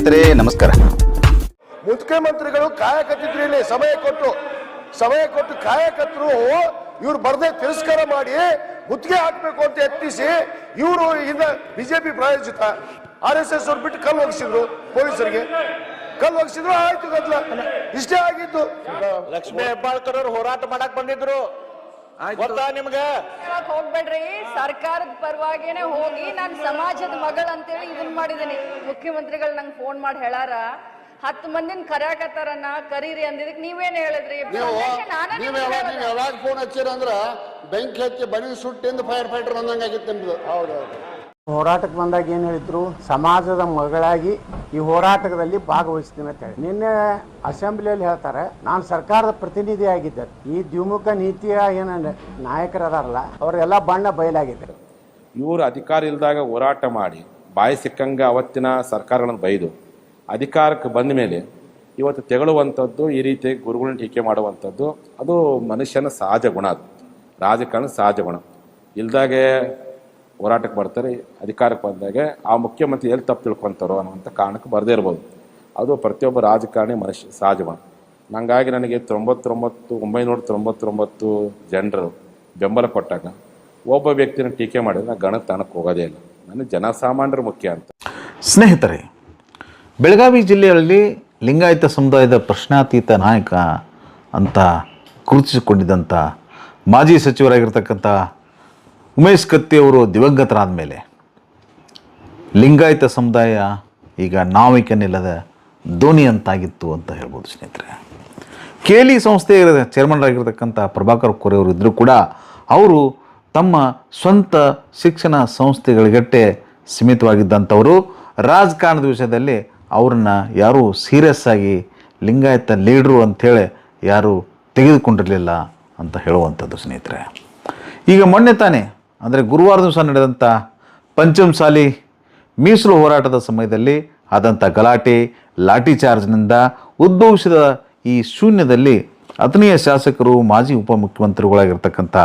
ಸ್ನೇಹಿತರೆ ನಮಸ್ಕಾರ. ಮುಖ್ಯಮಂತ್ರಿಗಳು ಕಾಯಕತ್ತಿದ್ರು ಇಲ್ಲಿ ಸಮಯ ಕೊಟ್ಟು ಸಮಯ ಕೊಟ್ಟು ಕಾಯಕತ್ತರು ಇವ್ರು ಬರ್ದೆ ತಿರಸ್ಕಾರ ಮಾಡಿ ಮುತ್ತಿಗೆ ಹಾಕ್ಬೇಕು ಅಂತ ಯತ್ನಿಸಿ ಇವರು ಇಂದ ಬಿಜೆಪಿ ಪ್ರಾಯೋಜಿತ ಆರ್ ಎಸ್ ಎಸ್ ಅವ್ರು ಬಿಟ್ಟು ಕಲ್ಲು ಒಗಿಸಿದ್ರು ಪೊಲೀಸರಿಗೆ. ಕಲ್ಲು ಒಗಿಸಿದ್ರು ಆಯ್ತು ಗದ್ಲ. ಇಷ್ಟೇ ಆಗಿತ್ತು ಲಕ್ಷ್ಮೀ ಹೆಬ್ಬಾಳ್ಕರ್ ಅವ್ರು ಹೋರಾಟ ಮಾಡಕ್ ಬಂದಿದ್ರು. ಗೊತ್ತಾ ನಿಮ್ಗೆ? ಹೋಗ್ಬೇಡ್ರಿ. ಸರ್ಕಾರದ ಪರವಾಗಿನೇ ಹೋಗಿ ನಾನು ಸಮಾಜದ ಮಗಳ ಅಂತೇಳಿ ಇದನ್ ಮಾಡಿದೀನಿ. ಮುಖ್ಯಮಂತ್ರಿಗಳು ನಂಗೆ ಫೋನ್ ಮಾಡಿ ಹೇಳಾರ ಹತ್ತು ಮಂದಿನ ಕರ್ಯಾಕತ್ತಾರನ್ನ ಕರೀರಿ ಅಂದಿದ್ದಕ್ಕೆ ನೀವೇನ್ ಹೇಳಿದ್ರಿ? ನೀವು ನೀವು ಯಾವಾಗ ಫೋನ್ ಹಚ್ಚಿರ ಅಂದ್ರ ಬೆಂಕಿ ಹಚ್ಚಿ ಬನಿ ಸುಟ್ಟಿಂದ ಫೈರ್ ಫೈಟರ್ ಅಂದಂಗಾಗಿತ್ತು ನಿಮ್ದು. ಹೌದೌದು. ಹೋರಾಟಕ್ಕೆ ಬಂದಾಗ ಏನು ಹೇಳಿದ್ರು? ಸಮಾಜದ ಮಗಳಾಗಿ ಈ ಹೋರಾಟದಲ್ಲಿ ಭಾಗವಹಿಸ್ತೀನಿ ಅಂತ ಹೇಳಿ. ನಿನ್ನೆ ಅಸೆಂಬ್ಲಿಯಲ್ಲಿ ಹೇಳ್ತಾರೆ, ನಾನು ಸರ್ಕಾರದ ಪ್ರತಿನಿಧಿ ಆಗಿದ್ದೆ. ಈ ದ್ವಿಮುಖ ನೀತಿಯ ಏನ ನಾಯಕರದಾರಲ್ಲ, ಅವರೆಲ್ಲ ಬಣ್ಣ ಬಯಲಾಗಿದೆ. ಇವರು ಅಧಿಕಾರ ಇಲ್ದಾಗ ಹೋರಾಟ ಮಾಡಿ, ಬಾಯಿ ಸಿಕ್ಕಂಗೆ ಅವತ್ತಿನ ಸರ್ಕಾರಗಳನ್ನು ಬೈದು, ಅಧಿಕಾರಕ್ಕೆ ಬಂದ ಮೇಲೆ ಇವತ್ತು ತೆಗಳುವಂಥದ್ದು ಈ ರೀತಿ ಗುರುಗಳನ್ನ ಟೀಕೆ ಮಾಡುವಂಥದ್ದು, ಅದು ಮನುಷ್ಯನ ಸಹಜ ಗುಣ ಅದು. ರಾಜಕಾರಣ ಸಹಜ ಗುಣ. ಇಲ್ದಾಗೆ ಹೋರಾಟಕ್ಕೆ ಬರ್ತಾರೆ, ಅಧಿಕಾರಕ್ಕೆ ಬಂದಾಗ ಆ ಮುಖ್ಯಮಂತ್ರಿ ಎಲ್ಲಿ ತಪ್ಪು ತಿಳ್ಕೊತಾರೋ ಅನ್ನುವಂಥ ಕಾರಣಕ್ಕೆ ಬರದೇ ಇರ್ಬೋದು. ಅದು ಪ್ರತಿಯೊಬ್ಬ ರಾಜಕಾರಣಿ ಮನುಷ್ಯ ಸಹಜವಾನ ನಂಗಾಗಿ ಹಂಗಾಗಿ ನನಗೆ ತೊಂಬತ್ತೊಂಬತ್ತು, ಒಂಬೈನೂರ ತೊಂಬತ್ತೊಂಬತ್ತು ಜನರು ಬೆಂಬಲ ಕೊಟ್ಟಾಗ ಒಬ್ಬ ವ್ಯಕ್ತಿನ ಟೀಕೆ ಮಾಡಿದ್ರೆ ಗಣ ತಾಣಕ್ಕೆ ಹೋಗೋದೇ ಇಲ್ಲ. ನನ್ನ ಜನಸಾಮಾನ್ಯರು ಮುಖ್ಯ ಅಂತ. ಸ್ನೇಹಿತರೆ, ಬೆಳಗಾವಿ ಜಿಲ್ಲೆಯಲ್ಲಿ ಲಿಂಗಾಯತ ಸಮುದಾಯದ ಪ್ರಶ್ನಾತೀತ ನಾಯಕ ಅಂತ ಗುರುತಿಸಿಕೊಂಡಿದ್ದಂಥ ಮಾಜಿ ಸಚಿವರಾಗಿರ್ತಕ್ಕಂಥ ಉಮೇಶ್ ಕತ್ತಿಯವರು ದಿವಂಗತರಾದ ಮೇಲೆ ಲಿಂಗಾಯತ ಸಮುದಾಯ ಈಗ ನಾವಿಕನಿಲ್ಲದ ಧೋನಿ ಅಂತಾಗಿತ್ತು ಅಂತ ಹೇಳ್ಬೋದು ಸ್ನೇಹಿತರೆ. ಕೇಲಿ ಸಂಸ್ಥೆಯ ಚೇರ್ಮನ್ ಆಗಿರ್ತಕ್ಕಂಥ ಪ್ರಭಾಕರ್ ಕೋರೆ ಅವರು ಇದ್ದರೂ ಕೂಡ ಅವರು ತಮ್ಮ ಸ್ವಂತ ಶಿಕ್ಷಣ ಸಂಸ್ಥೆಗಳಿಗಟ್ಟೆ ಸೀಮಿತವಾಗಿದ್ದಂಥವರು. ರಾಜಕಾರಣದ ವಿಷಯದಲ್ಲಿ ಅವ್ರನ್ನ ಯಾರೂ ಸೀರಿಯಸ್ ಆಗಿ ಲಿಂಗಾಯತ ಲೀಡ್ರು ಅಂಥೇಳಿ ಯಾರೂ ತೆಗೆದುಕೊಂಡಿರಲಿಲ್ಲ ಅಂತ ಹೇಳುವಂಥದ್ದು ಸ್ನೇಹಿತರೆ. ಈಗ ಮೊನ್ನೆ ತಾನೇ ಅಂದರೆ ಗುರುವಾರ ದಿವಸ ನಡೆದಂಥ ಪಂಚಮಸಾಲಿ ಮೀಸಲು ಹೋರಾಟದ ಸಮಯದಲ್ಲಿ ಆದಂಥ ಗಲಾಟೆ, ಲಾಠಿ ಚಾರ್ಜ್ನಿಂದ ಉದ್ಭವಿಸಿದ ಈ ಶೂನ್ಯದಲ್ಲಿ ಅತನೀಯ ಶಾಸಕರು, ಮಾಜಿ ಉಪಮುಖ್ಯಮಂತ್ರಿಗಳಾಗಿರ್ತಕ್ಕಂಥ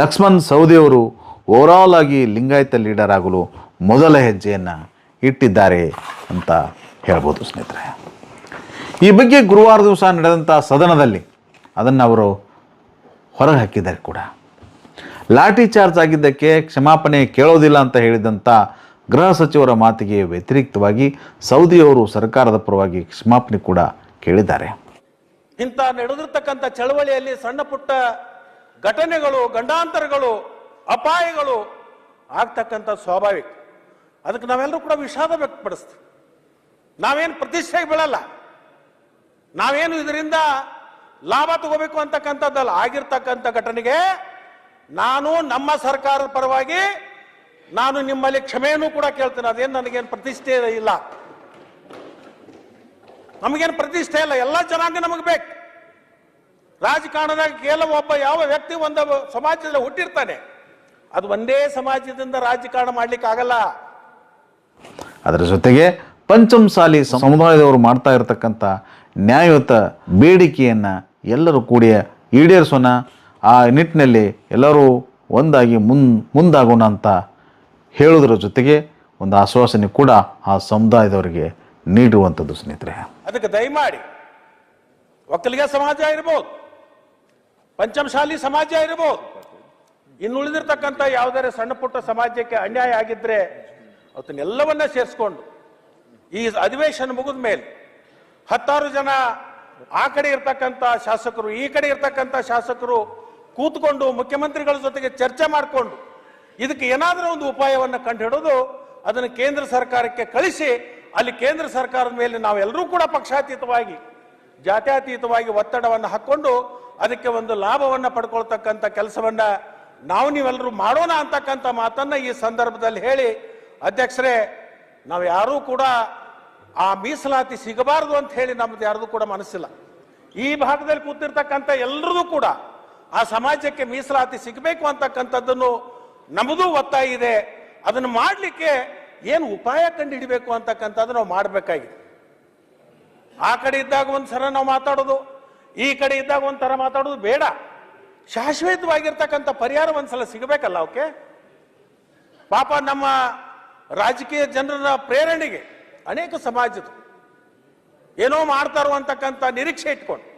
ಲಕ್ಷ್ಮಣ್ ಸವದಿಯವರು ಓವರಾಲ್ ಆಗಿ ಲಿಂಗಾಯತ ಲೀಡರ್ ಆಗಲು ಮೊದಲ ಹೆಜ್ಜೆಯನ್ನು ಇಟ್ಟಿದ್ದಾರೆ ಅಂತ ಹೇಳ್ಬೋದು ಸ್ನೇಹಿತರೆ. ಈ ಬಗ್ಗೆ ಗುರುವಾರ ದಿವಸ ನಡೆದಂಥ ಸದನದಲ್ಲಿ ಅದನ್ನು ಅವರು ಹೊರಗೆ ಹಾಕಿದ್ದಾರೆ ಕೂಡ. ಲಾಠಿ ಚಾರ್ಜ್ ಆಗಿದ್ದಕ್ಕೆ ಕ್ಷಮಾಪಣೆ ಕೇಳೋದಿಲ್ಲ ಅಂತ ಹೇಳಿದಂಥ ಗೃಹ ಸಚಿವರ ಮಾತಿಗೆ ವ್ಯತಿರಿಕ್ತವಾಗಿ ಸೌದಿಯವರು ಸರ್ಕಾರದ ಪರವಾಗಿ ಕ್ಷಮಾಪಣೆ ಕೂಡ ಕೇಳಿದ್ದಾರೆ. ಇಂಥ ನಡೆದಿರ್ತಕ್ಕಂಥ ಚಳವಳಿಯಲ್ಲಿ ಸಣ್ಣ ಪುಟ್ಟ ಘಟನೆಗಳು, ಗಂಡಾಂತರಗಳು, ಅಪಾಯಗಳು ಆಗ್ತಕ್ಕಂಥ ಸ್ವಾಭಾವಿಕ. ಅದಕ್ಕೆ ನಾವೆಲ್ಲರೂ ಕೂಡ ವಿಷಾದ ವ್ಯಕ್ತಪಡಿಸ್ತೀವಿ. ನಾವೇನು ಪ್ರತಿಷ್ಠೆ ಬೀಳಲ್ಲ. ನಾವೇನು ಇದರಿಂದ ಲಾಭ ತಗೋಬೇಕು ಅಂತಕ್ಕಂಥದ್ದಲ್ಲ. ಆಗಿರ್ತಕ್ಕಂಥ ಘಟನೆಗೆ ನಾನು ನಮ್ಮ ಸರ್ಕಾರದ ಪರವಾಗಿ ನಾನು ನಿಮ್ಮಲ್ಲಿ ಕ್ಷಮೆಯನ್ನು ಕೂಡ ಕೇಳ್ತೇನೆ. ಅದೇನು ನನಗೇನು ಪ್ರತಿಷ್ಠೆ ಇಲ್ಲ. ನಮಗೇನು ಪ್ರತಿಷ್ಠೆ ಇಲ್ಲ. ಎಲ್ಲ ಜನಾಂಗ ನಮಗೆ ಬೇಕು. ರಾಜಕಾರಣದಾಗ ಕೇವಲ ಒಬ್ಬ ಯಾವ ವ್ಯಕ್ತಿ ಒಂದು ಸಮಾಜದಲ್ಲಿ ಹುಟ್ಟಿರ್ತಾನೆ. ಅದು ಒಂದೇ ಸಮಾಜದಿಂದ ರಾಜಕಾರಣ ಮಾಡ್ಲಿಕ್ಕೆ ಆಗಲ್ಲ. ಅದರ ಜೊತೆಗೆ ಪಂಚಮಸಾಲಿ ಸಮುದಾಯದವರು ಮಾಡ್ತಾ ಇರತಕ್ಕಂಥ ನ್ಯಾಯಯುತ ಬೇಡಿಕೆಯನ್ನು ಎಲ್ಲರೂ ಕೂಡಿ ಈಡೇರಿಸೋಣ. ಆ ನಿಟ್ಟಿನಲ್ಲಿ ಎಲ್ಲರೂ ಒಂದಾಗಿ ಮುನ್, ಮುಂದಾಗೋಣ ಅಂತ ಹೇಳೋದ್ರ ಜೊತೆಗೆ ಒಂದು ಆಶ್ವಾಸನೆ ಕೂಡ ಆ ಸಮುದಾಯದವರಿಗೆ ನೀಡುವಂಥದ್ದು ಸ್ನೇಹಿತರೆ. ಅದಕ್ಕೆ ದಯಮಾಡಿ ಒಕ್ಕಲಿಗ ಸಮಾಜ ಇರ್ಬೋದು ಪಂಚಮಶಾಲಿ ಸಮಾಜ ಇರ್ಬೋದು ಇನ್ನುಳಿದಿರ್ತಕ್ಕಂಥ ಯಾವುದಾದ್ರೆ ಸಣ್ಣ ಪುಟ್ಟ ಸಮಾಜಕ್ಕೆ ಅನ್ಯಾಯ ಆಗಿದ್ರೆ ಅದನ್ನೆಲ್ಲವನ್ನ ಸೇರಿಸ್ಕೊಂಡು ಈ ಅಧಿವೇಶನ ಮುಗಿದ ಮೇಲೆ ಹತ್ತಾರು ಜನ ಆ ಕಡೆ ಇರ್ತಕ್ಕಂಥ ಶಾಸಕರು, ಈ ಕಡೆ ಇರ್ತಕ್ಕಂಥ ಶಾಸಕರು ಕೂತ್ಕೊಂಡು ಮುಖ್ಯಮಂತ್ರಿಗಳ ಜೊತೆಗೆ ಚರ್ಚೆ ಮಾಡಿಕೊಂಡು ಇದಕ್ಕೆ ಏನಾದರೂ ಒಂದು ಉಪಾಯವನ್ನು ಕಂಡುಹಿಡಿದು ಅದನ್ನು ಕೇಂದ್ರ ಸರ್ಕಾರಕ್ಕೆ ಕಳಿಸಿ, ಅಲ್ಲಿ ಕೇಂದ್ರ ಸರ್ಕಾರದ ಮೇಲೆ ನಾವೆಲ್ಲರೂ ಕೂಡ ಪಕ್ಷಾತೀತವಾಗಿ, ಜಾತ್ಯಾತೀತವಾಗಿ ಒತ್ತಡವನ್ನು ಹಾಕ್ಕೊಂಡು ಅದಕ್ಕೆ ಒಂದು ಲಾಭವನ್ನು ಪಡ್ಕೊಳ್ತಕ್ಕಂಥ ಕೆಲಸವನ್ನ ನಾವು ನೀವೆಲ್ಲರೂ ಮಾಡೋಣ ಅಂತಕ್ಕಂಥ ಮಾತನ್ನು ಈ ಸಂದರ್ಭದಲ್ಲಿ ಹೇಳಿ, ಅಧ್ಯಕ್ಷರೇ, ನಾವು ಯಾರೂ ಕೂಡ ಆ ಮೀಸಲಾತಿ ಸಿಗಬಾರದು ಅಂತ ಹೇಳಿ ನಮ್ದು ಯಾರ್ದು ಕೂಡ ಮನಸ್ಸಿಲ್ಲ. ಈ ಭಾಗದಲ್ಲಿ ಕೂತಿರ್ತಕ್ಕಂಥ ಎಲ್ಲರದು ಕೂಡ ಆ ಸಮಾಜಕ್ಕೆ ಮೀಸಲಾತಿ ಸಿಗಬೇಕು ಅಂತಕ್ಕಂಥದ್ದನ್ನು ನಮ್ಮದು ಒತ್ತಾಯ ಇದೆ. ಅದನ್ನು ಮಾಡಲಿಕ್ಕೆ ಏನು ಉಪಾಯ ಕಂಡುಹಿಡಬೇಕು ಅಂತಕ್ಕಂಥದ್ದು ನಾವು ಮಾಡಬೇಕಾಗಿದೆ. ಆ ಕಡೆ ಇದ್ದಾಗ ಒಂದು ಸರ ನಾವು ಮಾತಾಡೋದು, ಈ ಕಡೆ ಇದ್ದಾಗ ಒಂಥರ ಮಾತಾಡೋದು ಬೇಡ. ಶಾಶ್ವತವಾಗಿರ್ತಕ್ಕಂಥ ಪರಿಹಾರ ಒಂದ್ಸಲ ಸಿಗಬೇಕಲ್ಲ ಅವಕ್ಕೆ? ಪಾಪ ನಮ್ಮ ರಾಜಕೀಯ ಜನರ ಪ್ರೇರಣೆಗೆ ಅನೇಕ ಸಮಾಜದ ಏನೋ ಮಾಡ್ತಾರೋ ಅಂತಕ್ಕಂಥ ನಿರೀಕ್ಷೆ ಇಟ್ಕೊಂಡು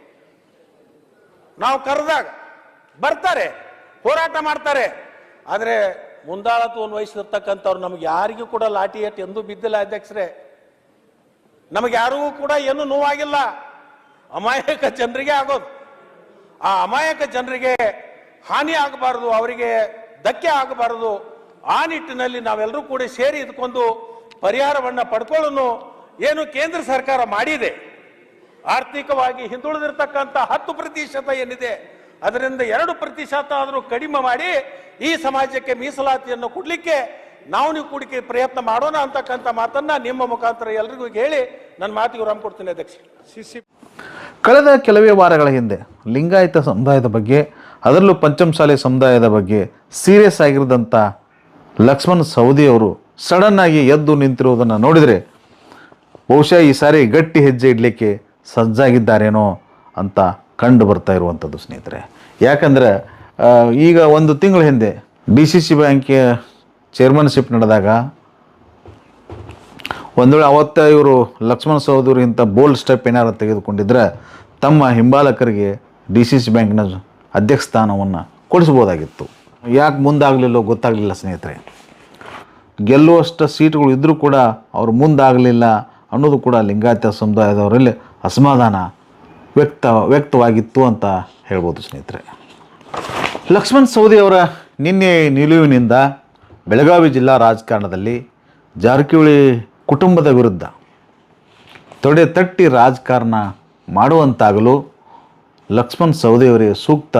ನಾವು ಕರೆದಾಗ ಬರ್ತಾರೆ, ಹೋರಾಟ ಮಾಡ್ತಾರೆ. ಆದರೆ ಮುಂದಾಳತ್ವವನ್ನು ವಹಿಸಿರ್ತಕ್ಕಂಥವ್ರು ನಮ್ಗೆ ಯಾರಿಗೂ ಕೂಡ ಲಾಠಿ ಎತ್ತಿ ಎಂದೂ ಬಿದ್ದಿಲ್ಲ ಅಧ್ಯಕ್ಷರೇ. ನಮಗೆ ಯಾರಿಗೂ ಕೂಡ ಏನು ನೋವಾಗಿಲ್ಲ. ಅಮಾಯಕ ಜನರಿಗೆ ಆಗೋದು. ಆ ಅಮಾಯಕ ಜನರಿಗೆ ಹಾನಿ ಆಗಬಾರದು, ಅವರಿಗೆ ಧಕ್ಕೆ ಆಗಬಾರದು. ಆ ನಿಟ್ಟಿನಲ್ಲಿ ನಾವೆಲ್ಲರೂ ಕೂಡ ಸೇರಿ ಇದ್ಕೊಂಡು ಪರಿಹಾರವನ್ನ ಪಡ್ಕೊಳ್ಳೋನು ಏನು ಕೇಂದ್ರ ಸರ್ಕಾರ ಮಾಡಿದೆ. ಆರ್ಥಿಕವಾಗಿ ಹಿಂದುಳಿದಿರ್ತಕ್ಕಂಥ ಹತ್ತು ಪ್ರತಿಶತ ಏನಿದೆ ಅದರಿಂದ ಎರಡು ಪ್ರತಿಶತ ಆದರೂ ಕಡಿಮೆ ಮಾಡಿ ಈ ಸಮಾಜಕ್ಕೆ ಮೀಸಲಾತಿಯನ್ನು ಕೊಡಲಿಕ್ಕೆ ನಾವು ನೀವು ಕೂಡಿಕೆ ಪ್ರಯತ್ನ ಮಾಡೋಣ ಅಂತಕ್ಕಂಥ ಮಾತನ್ನ ನಿಮ್ಮ ಮುಖಾಂತರ ಎಲ್ರಿಗೂ ಹೇಳಿ ನನ್ನ ಮಾತಿಗೆ ವಿರಾಮ ಕೊಡ್ತೀನಿ ಅಧ್ಯಕ್ಷ ಕಳೆದ ಕೆಲವೇ ವಾರಗಳ ಹಿಂದೆ ಲಿಂಗಾಯತ ಸಮುದಾಯದ ಬಗ್ಗೆ, ಅದರಲ್ಲೂ ಪಂಚಮಸಾಲಿ ಸಮುದಾಯದ ಬಗ್ಗೆ ಸೀರಿಯಸ್ ಆಗಿರದಂಥ ಲಕ್ಷ್ಮಣ್ ಸಡನ್ ಆಗಿ ಎದ್ದು ನಿಂತಿರುವುದನ್ನು ನೋಡಿದರೆ ಬಹುಶಃ ಈ ಸಾರಿ ಗಟ್ಟಿ ಹೆಜ್ಜೆ ಇಡಲಿಕ್ಕೆ ಸಜ್ಜಾಗಿದ್ದಾರೇನೋ ಅಂತ ಕಂಡು ಬರ್ತಾ ಇರುವಂಥದ್ದು ಸ್ನೇಹಿತರೆ. ಯಾಕಂದರೆ ಈಗ ಒಂದು ತಿಂಗಳ ಹಿಂದೆ ಡಿ ಸಿ ಸಿ ಬ್ಯಾಂಕಿಯ ಚೇರ್ಮನ್ಶಿಪ್ ನಡೆದಾಗ ಒಂದು ವೇಳೆ ಅವತ್ತ ಇವರು ಲಕ್ಷ್ಮಣ ಇಂಥ ಬೋಲ್ಡ್ ಸ್ಟೆಪ್ ಏನಾರು ತೆಗೆದುಕೊಂಡಿದ್ರೆ ತಮ್ಮ ಹಿಂಬಾಲಕರಿಗೆ ಡಿ ಸಿ ಸಿ ಬ್ಯಾಂಕ್ನ ಅಧ್ಯಕ್ಷ ಸ್ಥಾನವನ್ನು ಕೊಡಿಸ್ಬೋದಾಗಿತ್ತು ಯಾಕೆ ಮುಂದಾಗಲಿಲ್ಲೋ ಗೊತ್ತಾಗಲಿಲ್ಲ ಸ್ನೇಹಿತರೆ. ಗೆಲ್ಲುವಷ್ಟು ಸೀಟುಗಳು ಇದ್ದರೂ ಕೂಡ ಅವರು ಮುಂದಾಗಲಿಲ್ಲ ಅನ್ನೋದು ಕೂಡ ಲಿಂಗಾಯತ ಸಮುದಾಯದವರಲ್ಲಿ ಅಸಮಾಧಾನ ವ್ಯಕ್ತ, ವ್ಯಕ್ತವಾಗಿತ್ತು ಅಂತ ಹೇಳ್ಬೋದು ಸ್ನೇಹಿತರೆ. ಲಕ್ಷ್ಮಣ್ ಸವದಿ ಅವರ ನಿನ್ನೆ ನಿಲುವಿನಿಂದ ಬೆಳಗಾವಿ ಜಿಲ್ಲಾ ರಾಜಕಾರಣದಲ್ಲಿ ಜಾರಕಿಹೊಳಿ ಕುಟುಂಬದ ವಿರುದ್ಧ ತೊಡೆ ತಟ್ಟಿ ರಾಜಕಾರಣ ಮಾಡುವಂತಾಗಲು ಲಕ್ಷ್ಮಣ್ ಸವದಿಯವರಿಗೆ ಸೂಕ್ತ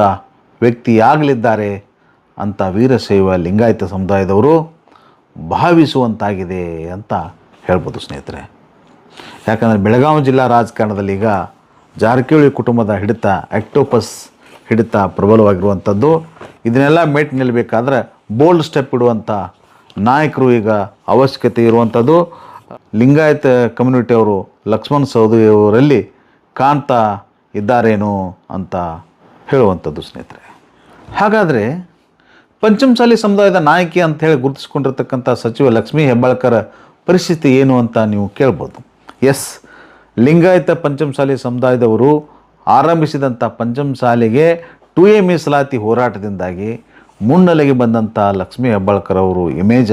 ವ್ಯಕ್ತಿಯಾಗಲಿದ್ದಾರೆ ಅಂತ ವೀರಶೈವ ಲಿಂಗಾಯತ ಸಮುದಾಯದವರು ಭಾವಿಸುವಂತಾಗಿದೆ ಅಂತ ಹೇಳ್ಬೋದು ಸ್ನೇಹಿತರೆ. ಯಾಕಂದರೆ ಬೆಳಗಾವಿ ಜಿಲ್ಲಾ ರಾಜಕಾರಣದಲ್ಲಿ ಈಗ ಜಾರಕಿಹೊಳಿ ಕುಟುಂಬದ ಹಿಡಿತ, ಆಕ್ಟೋಪಸ್ ಹಿಡಿತ ಪ್ರಬಲವಾಗಿರುವಂಥದ್ದು. ಇದನ್ನೆಲ್ಲ ಮೇಟ್ ನಿಲ್ಲಬೇಕಾದ್ರೆ ಬೋಲ್ಡ್ ಸ್ಟೆಪ್ ಇಡುವಂಥ ನಾಯಕರು ಈಗ ಅವಶ್ಯಕತೆ ಇರುವಂಥದ್ದು. ಲಿಂಗಾಯತ ಕಮ್ಯುನಿಟಿಯವರು ಲಕ್ಷ್ಮಣ್ ಸೌದಿಯವರಲ್ಲಿ ಕಾಣ್ತಾ ಇದ್ದಾರೇನೋ ಅಂತ ಹೇಳುವಂಥದ್ದು ಸ್ನೇಹಿತರೆ. ಹಾಗಾದರೆ ಪಂಚಮಸಾಲಿ ಸಮುದಾಯದ ನಾಯಕಿ ಅಂತ ಹೇಳಿ ಗುರುತಿಸ್ಕೊಂಡಿರ್ತಕ್ಕಂಥ ಸಚಿವ ಲಕ್ಷ್ಮೀ ಹೆಬ್ಬಾಳ್ಕರ್ ಪರಿಸ್ಥಿತಿ ಏನು ಅಂತ ನೀವು ಕೇಳ್ಬೋದು. ಎಸ್ ಲಿಂಗಾಯತ ಪಂಚಮಸಾಲಿ ಸಮುದಾಯದವರು ಆರಂಭಿಸಿದಂಥ ಪಂಚಮಸಾಲಿಗೆ ಟು ಎ ಮೀಸಲಾತಿ ಹೋರಾಟದಿಂದಾಗಿ ಮುನ್ನೆಲೆಗೆ ಬಂದಂಥ ಲಕ್ಷ್ಮೀ ಹೆಬ್ಬಾಳ್ಕರ್ ಅವರು ಇಮೇಜ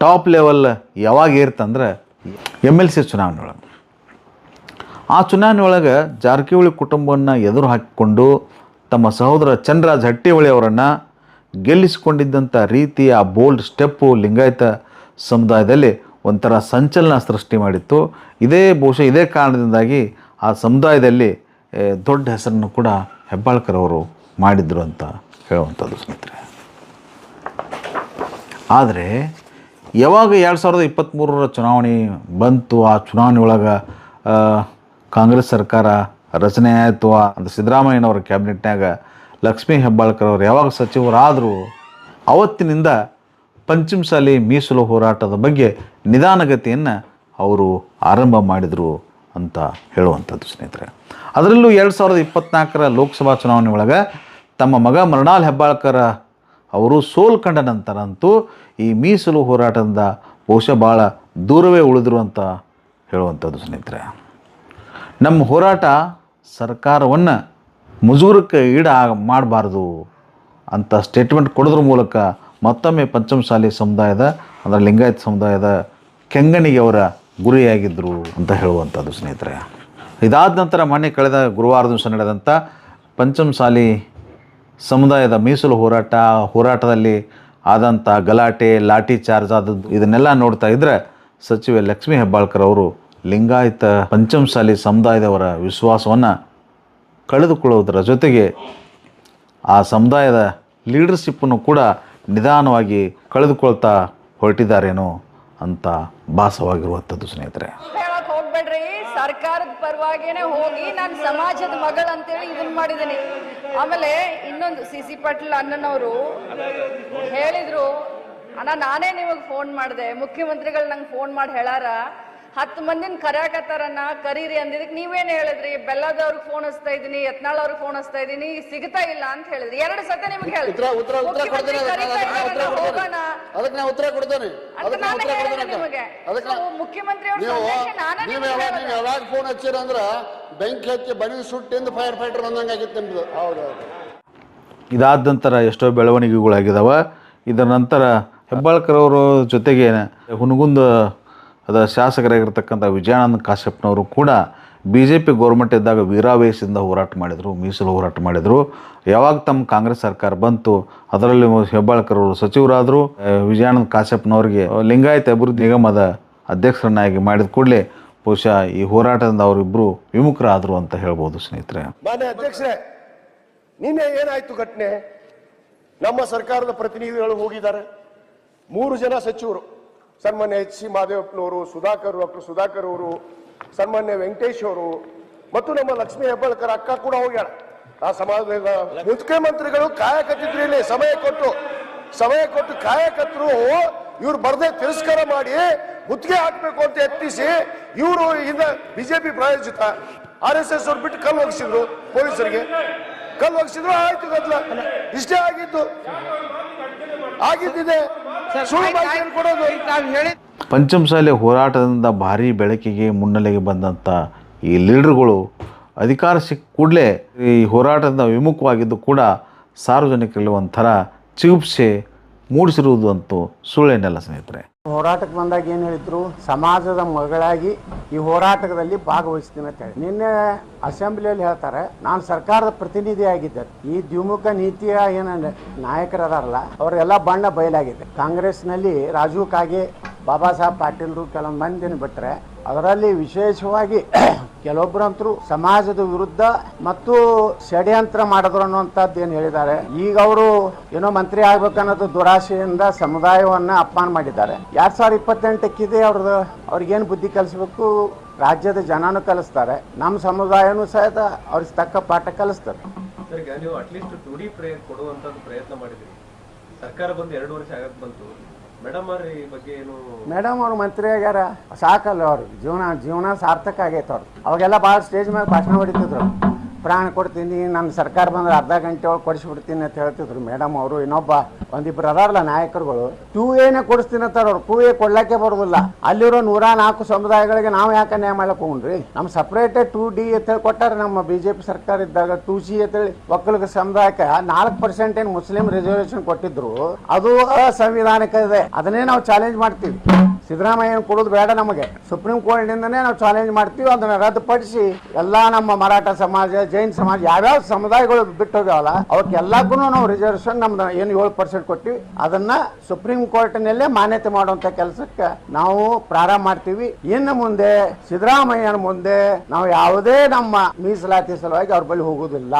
ಟಾಪ್ ಲೆವೆಲ್ ಯಾವಾಗ ಏರ್ತಂದ್ರೆ ಎಂ ಎಲ್ ಸಿ ಚುನಾವಣೆ ಒಳಗೆ ಆ ಚುನಾವಣೆ ಒಳಗೆ ಜಾರಕಿಹೊಳಿ ಕುಟುಂಬವನ್ನು ಎದುರು ಹಾಕಿಕೊಂಡು ತಮ್ಮ ಸಹೋದರ ಚಂದ್ರರಾಜ್ ಹಟ್ಟಿಹೊಳಿ ಅವರನ್ನು ಗೆಲ್ಲಿಸಿಕೊಂಡಿದ್ದಂಥ ರೀತಿಯ ಆ ಬೋಲ್ಡ್ ಸ್ಟೆಪ್ಪು ಲಿಂಗಾಯತ ಸಮುದಾಯದಲ್ಲಿ ಒಂಥರ ಸಂಚಲನ ಸೃಷ್ಟಿ ಮಾಡಿತ್ತು. ಇದೇ ಬಹುಶಃ ಇದೇ ಕಾರಣದಿಂದಾಗಿ ಆ ಸಮುದಾಯದಲ್ಲಿ ದೊಡ್ಡ ಹೆಸರನ್ನು ಕೂಡ ಹೆಬ್ಬಾಳ್ಕರ್ ಅವರು ಮಾಡಿದ್ರು ಅಂತ ಹೇಳುವಂಥದ್ದು ಸ್ನೇಹಿತರೆ. ಆದರೆ, ಯಾವಾಗ ಎರಡು ಸಾವಿರದ ಇಪ್ಪತ್ತ್ಮೂರರ ಚುನಾವಣೆ ಬಂತು, ಆ ಚುನಾವಣೆ ಒಳಗೆ ಕಾಂಗ್ರೆಸ್ ಸರ್ಕಾರ ರಚನೆ ಆಯಿತು ಅಂದರೆ ಸಿದ್ದರಾಮಯ್ಯನವರ ಕ್ಯಾಬಿನೆಟ್ನಾಗ ಲಕ್ಷ್ಮೀ ಹೆಬ್ಬಾಳ್ಕರ್ ಅವರು ಯಾವಾಗ ಸಚಿವರಾದರೂ, ಅವತ್ತಿನಿಂದ ಪಂಚಮಸಾಲಿ ಮೀಸಲು ಹೋರಾಟದ ಬಗ್ಗೆ ನಿಧಾನಗತಿಯನ್ನು ಅವರು ಆರಂಭ ಮಾಡಿದರು ಅಂತ ಹೇಳುವಂಥದ್ದು ಸ್ನೇಹಿತರೆ. ಅದರಲ್ಲೂ ಎರಡು ಸಾವಿರದ ಇಪ್ಪತ್ನಾಲ್ಕರ ಲೋಕಸಭಾ ಚುನಾವಣೆ ಒಳಗೆ ತಮ್ಮ ಮಗ ಮರಣಾಲ್ ಹೆಬ್ಬಾಳ್ಕರ ಅವರು ಸೋಲ್ ಕಂಡ ನಂತರ ಅಂತೂ ಈ ಮೀಸಲು ಹೋರಾಟದಿಂದ ಬಹುಶಃ ಭಾಳ ದೂರವೇ ಉಳಿದ್ರು ಅಂತ ಹೇಳುವಂಥದ್ದು ಸ್ನೇಹಿತರೆ. ನಮ್ಮ ಹೋರಾಟ ಸರ್ಕಾರವನ್ನು ಮುಜುಗರಕ್ಕೆ ಈಡ ಮಾಡಬಾರ್ದು ಅಂತ ಸ್ಟೇಟ್ಮೆಂಟ್ ಕೊಡೋದ್ರ ಮೂಲಕ ಮತ್ತೊಮ್ಮೆ ಪಂಚಮಸಾಲಿ ಸಮುದಾಯದ, ಅಂದರೆ ಲಿಂಗಾಯತ ಸಮುದಾಯದ ಕೆಂಗಣಿಗೆ ಅವರ ಗುರಿಯಾಗಿದ್ದರು ಅಂತ ಹೇಳುವಂಥದ್ದು ಸ್ನೇಹಿತರೆ. ಇದಾದ ನಂತರ ಮೊನ್ನೆ ಕಳೆದ ಗುರುವಾರ ದಿವಸ ನಡೆದಂಥ ಪಂಚಮಸಾಲಿ ಸಮುದಾಯದ ಮೀಸಲು ಹೋರಾಟ, ಹೋರಾಟದಲ್ಲಿ ಆದಂಥ ಗಲಾಟೆ, ಲಾಠಿ ಚಾರ್ಜ್ ಆದದ್ದು ಇದನ್ನೆಲ್ಲ ನೋಡ್ತಾ ಇದ್ದರೆ ಸಚಿವೆ ಲಕ್ಷ್ಮೀ ಹೆಬ್ಬಾಳ್ಕರ್ ಅವರು ಲಿಂಗಾಯತ ಪಂಚಮಸಾಲಿ ಸಮುದಾಯದವರ ವಿಶ್ವಾಸವನ್ನು ಕಳೆದುಕೊಳ್ಳುವುದರ ಜೊತೆಗೆ ಆ ಸಮುದಾಯದ ಲೀಡರ್ಶಿಪ್ಪನ್ನು ಕೂಡ ನಿಧಾನವಾಗಿ ಕಳೆದುಕೊಳ್ತಾ ಹೊರಟಿದ್ದಾರೇನೋ ಅಂತ ಭಾಸವಾಗಿರುವಂಥದ್ದು ಸ್ನೇಹಿತರೆ. ಹೋಗ್ಬೇಡ್ರಿ. ಸರ್ಕಾರದ ಪರವಾಗಿನೇ ಹೋಗಿ ನಾನು ಸಮಾಜದ ಮಗಳು ಅಂತೇಳಿ ಇದನ್ನ ಮಾಡಿದ್ದೀನಿ ಆಮೇಲೆ ಇನ್ನೊಂದು ಸಿ ಸಿ ಪಾಟೀಲ್ ಅಣ್ಣನವರು ಹೇಳಿದ್ರು, ಅಣ್ಣ, ನಾನೇ ನಿಮಗೆ ಫೋನ್ ಮಾಡಿದೆ. ಮುಖ್ಯಮಂತ್ರಿಗಳು ನಂಗೆ ಫೋನ್ ಮಾಡಿ ಹೇಳಾರ. ಹತ್ತು ಮಂದಿನ ಕರ್ಯಾಕತ್ತಾರನ್ನ ಕರೀರಿ ಅಂದಿದ್ದಕ್ಕೆ ನೀವೇನ್ ಹೇಳಿದ್ರಿ? ಬೆಲ್ಲದವ್ರಿಗೆ ಫೋನ್ ಹಚ್ತಾ ಇದೀನಿ ಯತ್ನಾಳ್ ಅವ್ರಿಗೆ ಫೋನ್ ಹಚ್ತಾ ಇದೀನಿ ಸಿಗ್ತಾ ಇಲ್ಲ ಅಂತ ಹೇಳಿದ್ರಿ. ಎರಡು ಸತ ನಿಮ್ಗೆ ಹೇಳಿದ್ರಿ ಉತ್ತರ- ಹೋಗೋಣ. ಅದಕ್ಕೆ ನಾನು ಉತ್ತರ ಕೊಡ್ತೇನೆ. ಮುಖ್ಯಮಂತ್ರಿ ಅವ್ರ ನೀವು ಯಾವಾಗ ಯಾವಾಗ ಫೋನ್ ಹಚ್ಚಿರ ಅಂದ್ರ ಬೆಂಕಿ ಹಚ್ಚಿ ಬನಿ ಸುಟ್ಟಿಂದ ಫೈರ್ ಫೈಟರ್ ಬಂದಂಗಾಗಿತ್ತು ನಿಮ್ದು. ಹೌದೌದು. ಇದಾದ ನಂತರ ಎಷ್ಟೋ ಬೆಳವಣಿಗೆಗಳಾಗಿದಾವ. ಇದರ ನಂತರ ಹೆಬ್ಬಾಳ್ಕರ್ ಅವರ ಜೊತೆಗೆ ಹುನಗುಂದ ಅದರ ಶಾಸಕರಾಗಿರ್ತಕ್ಕಂಥ ವಿಜಯಾನಂದ ಕಾಶ್ಯಪ್ನವರು ಕೂಡ ಬಿ ಜೆ ಪಿ ಗೌರ್ಮೆಂಟ್ ಇದ್ದಾಗ ವೀರಾವೇಶದಿಂದ ಹೋರಾಟ ಮಾಡಿದರು, ಮೀಸಲು ಹೋರಾಟ ಮಾಡಿದರು. ಯಾವಾಗ ತಮ್ಮ ಕಾಂಗ್ರೆಸ್ ಸರ್ಕಾರ ಬಂತು, ಅದರಲ್ಲಿ ಹೆಬ್ಬಾಳ್ಕರ್ ಅವರು ಸಚಿವರಾದರು. ವಿಜಯಾನಂದ ಕಾಶ್ಯಪ್ನವರಿಗೆ ಲಿಂಗಾಯತ ಅಭಿವೃದ್ಧಿ ನಿಗಮದ ಅಧ್ಯಕ್ಷರನ್ನಾಗಿ ಮಾಡಿದ ಕೂಡಲೇ ಬಹುಶಃ ಈ ಹೋರಾಟದಿಂದ ಅವರಿಬ್ಬರು ವಿಮುಖರಾದರು ಅಂತ ಹೇಳ್ಬೋದು ಸ್ನೇಹಿತರೆ. ಮಾನ್ಯ ಅಧ್ಯಕ್ಷರೇ, ನಿನ್ನೆ ಏನಾಯ್ತು ಘಟನೆ? ನಮ್ಮ ಸರ್ಕಾರದ ಪ್ರತಿನಿಧಿಗಳು ಹೋಗಿದ್ದಾರೆ. ಮೂರು ಜನ ಸಚಿವರು. ಸನ್ಮಾನ್ಯ ಎಚ್ ಸಿ ಮಾದೇವಪ್ಪನವರು, ಸುಧಾಕರ್ ಡಾಕ್ಟರ್ ಸುಧಾಕರ್ ಅವರು, ಸನ್ಮಾನ್ಯ ವೆಂಕಟೇಶ್ ಅವರು, ಮತ್ತು ನಮ್ಮ ಲಕ್ಷ್ಮೀ ಹೆಬ್ಬಾಳ್ಕರ್ ಅಕ್ಕ ಕೂಡ ಹೋಗ್ಯಾಳ. ಆ ಸಮಾಜದ ಮುಖ್ಯಮಂತ್ರಿಗಳು ಕಾಯಕತ್ತಿದ್ರು ಇಲ್ಲಿ, ಸಮಯ ಕೊಟ್ಟು ಸಮಯ ಕೊಟ್ಟು ಕಾಯಕತ್ರು, ಇವ್ರು ಬರ್ದೇ ತಿರಸ್ಕಾರ ಮಾಡಿ ಮುತ್ತಿಗೆ ಹಾಕ್ಬೇಕು ಅಂತ ಯತ್ನಿಸಿ, ಇವರು ಇಂದ ಬಿಜೆಪಿ ಪ್ರಾಯೋಜಿತ, ಆರ್ ಎಸ್ ಎಸ್ ಅವ್ರು ಬಿಟ್ಟು ಕಲ್ಲು ಒಗಿಸಿದ್ರು ಪೊಲೀಸರಿಗೆ. ಕಲ್ಲು ಒಗಿಸಿದ್ರು ಆಯ್ತು ಗದ್ಲ. ಇಷ್ಟೇ ಆಗಿದ್ದು. ಆಗಿದ್ದಿದೆ. ಪಂಚಮಸಾಲಿ ಹೋರಾಟದಿಂದ ಭಾರಿ ಬೆಳಕಿಗೆ ಮುನ್ನೆಲೆಗೆ ಬಂದಂಥ ಈ ಲೀಡರ್ಗಳು ಅಧಿಕಾರ ಸಿಕ್ಕ ಕೂಡಲೇ ಈ ಹೋರಾಟದಿಂದ ವಿಮುಖವಾಗಿದ್ದು ಕೂಡ ಸಾರ್ವಜನಿಕರಲ್ಲಿ ಒಂಥರ ಚಿಗುಪ್ಸೆ ಮೂಡಿಸಿರುವುದು ಅಂತೂ ಸುಳ್ಳೇನಲ್ಲ ಸ್ನೇಹಿತರೆ. ಹೋರಾಟಕ್ಕೆ ಬಂದಾಗ ಏನು ಹೇಳಿದ್ರು? ಸಮಾಜದ ಮಗಳಾಗಿ ಈ ಹೋರಾಟದಲ್ಲಿ ಭಾಗವಹಿಸ್ತೀನಿ ಅಂತ ಹೇಳಿ. ನಿನ್ನೆ ಅಸೆಂಬ್ಲಿಯಲ್ಲಿ ಹೇಳ್ತಾರೆ, ನಾನು ಸರ್ಕಾರದ ಪ್ರತಿನಿಧಿ ಆಗಿದ್ದೆ. ಈ ದ್ವಿಮುಖ ನೀತಿಯ ಏನ ನಾಯಕರದಾರಲ್ಲ ಅವರೆಲ್ಲ ಬಣ್ಣ ಬಯಲಾಗಿದೆ. ಕಾಂಗ್ರೆಸ್ನಲ್ಲಿ ರಾಜೀವ್ ಕಾಗೆ ಬಾಬಾ ಸಾಹೇಬ್ ಪಾಟೀಲ್ರು ಕೆಲವೊಂದು ಮಂದಿನ ಬಿಟ್ಟರೆ ಅದರಲ್ಲಿ ವಿಶೇಷವಾಗಿ ಕೆಲವೊಬ್ಬರಂತರೂ ಸಮಾಜದ ವಿರುದ್ಧ ಮತ್ತು ಷಡ್ಯಂತ್ರ ಮಾಡಿದ್ರು ಅನ್ನುವಂಥದ್ದು ಏನು ಹೇಳಿದ್ದಾರೆ. ಈಗ ಅವರು ಏನೋ ಮಂತ್ರಿ ಆಗ್ಬೇಕನ್ನೋದು ದುರಾಶೆಯಿಂದ ಸಮುದಾಯವನ್ನ ಅಪಮಾನ ಮಾಡಿದ್ದಾರೆ. ಎರಡ್ ಸಾವಿರದ ಇಪ್ಪತ್ತೆಂಟಕ್ಕಿದೆ ಅವ್ರದ್ದು ಅವ್ರಿಗೇನು ಬುದ್ಧಿ ಕಲಿಸ್ಬೇಕು? ರಾಜ್ಯದ ಜನನೂ ಕಲಿಸ್ತಾರೆ. ನಮ್ಮ ಸಮುದಾಯನೂ ಸಹಿತ ಅವ್ರಿಗೆ ತಕ್ಕ ಪಾಠ ಕಲಿಸ್ತಾರೆ. ನೀವು ಅಟ್ಲೀಸ್ಟ್ ಕೊಡುವಂತದ್ದು ಪ್ರಯತ್ನ ಮಾಡಿದ್ರಿ ಸರ್ಕಾರ ಬಂದು ಎರಡು ವರ್ಷ ಆಗಕ್ಕೆ ಬಂತು. ಮೇಡಮ್ ಅವ್ರ ಅವ್ರು ಮಂತ್ರಿ ಆಗ್ಯಾರ. ಸಾಕಲ್ಲ ಅವ್ರಿಗೆ ಜೀವನ ಜೀವನ ಸಾರ್ಥಕ ಆಗೈತೆ ಅವ್ರು. ಅವಾಗೆಲ್ಲ ಭಾಳ ಸ್ಟೇಜ್ ಮೇಲೆ ಭಾಷಣ ಹೊಡಿತಿದ್ರು. ಪ್ರಾಣ ಕೊಡ್ತೀನಿ, ನನ್ನ ಸರ್ಕಾರ ಬಂದ್ರೆ ಅರ್ಧ ಗಂಟೆ ಒಳಗೆ ಕೊಡಿಸ್ಬಿಡ್ತೀನಿ ಅಂತ ಹೇಳ್ತಿದ್ರು. ಮೇಡಮ್ ಅವರು ಇನ್ನೊಬ್ಬ, ಒಂದಿಬ್ರು ಅದಾರಲ್ಲ ನಾಯಕರುಗಳು ಟೂ ಎನೇ ಕೊಡಿಸ್ತೀನಿ ಅಂತಾರೆ ಅವ್ರು. ಟೂ ಎ ಕೊಡ್ಲಾಕೆ ಬರೋದಿಲ್ಲ. ಅಲ್ಲಿರೋ ನೂರ ನಾಲ್ಕು ಸಮುದಾಯಗಳಿಗೆ ನಾವು ಯಾಕೆ ನ್ಯಾಯ ಮಾಡಕ್ ಹೋಗ್ರಿ ನಮ್ಮ ಸಪ್ರೇಟ್ ಟೂ ಡಿ ಅಂತ ಹೇಳಿ ಕೊಟ್ಟಾರೆ ನಮ್ಮ ಬಿ ಜೆ ಪಿ ಸರ್ಕಾರ ಇದ್ದಾಗ ಟೂ ಸಿ ಅಂತೇಳಿ ಒಕ್ಕಲಿಗ ಸಮುದಾಯಕ್ಕೆ ನಾಲ್ಕು ಪರ್ಸೆಂಟ್ ಏನು ಮುಸ್ಲಿಂ ರಿಸರ್ವೇಶನ್ ಕೊಟ್ಟಿದ್ರು, ಅದು ಅಸಂವಿಧಾನಿಕ ಇದೆ. ಅದನ್ನೇ ನಾವು ಚಾಲೆಂಜ್ ಮಾಡ್ತೀವಿ. ಸಿದ್ದರಾಮಯ್ಯ ಕೊಡೋದು ಬೇಡ ನಮಗೆ. ಸುಪ್ರೀಂ ಕೋರ್ಟ್ನಿಂದನೇ ನಾವು ಚಾಲೆಂಜ್ ಮಾಡ್ತೀವಿ, ಅದನ್ನ ರದ್ದುಪಡಿಸಿ ಎಲ್ಲಾ ನಮ್ಮ ಮರಾಠ ಸಮಾಜ, ಜೈನ್ ಸಮಾಜ, ಯಾವ್ಯಾವ ಸಮುದಾಯಗಳು ಬಿಟ್ಟು ಹೋಗ್ಯಾವಲ್ಲ ಅವಕ್ಕೆಲ್ಲಕ್ಕೂ ನಾವು ರಿಸರ್ವೇಷನ್ ನಮ್ದು ಏನು ಏಳು ಪರ್ಸೆಂಟ್ ಕೊಟ್ಟಿವಿ ಅದನ್ನ ಸುಪ್ರೀಂ ಕೋರ್ಟ್ನಲ್ಲೇ ಮಾನ್ಯತೆ ಮಾಡುವಂತ ಕೆಲಸಕ್ಕೆ ನಾವು ಪ್ರಾರಂಭ ಮಾಡ್ತೀವಿ. ಇನ್ನು ಮುಂದೆ ಸಿದ್ದರಾಮಯ್ಯನ ಮುಂದೆ ನಾವು ಯಾವುದೇ ನಮ್ಮ ಮೀಸಲಾತಿ ಸಲುವಾಗಿ ಅವ್ರ ಬಳಿ ಹೋಗುವುದಿಲ್ಲ.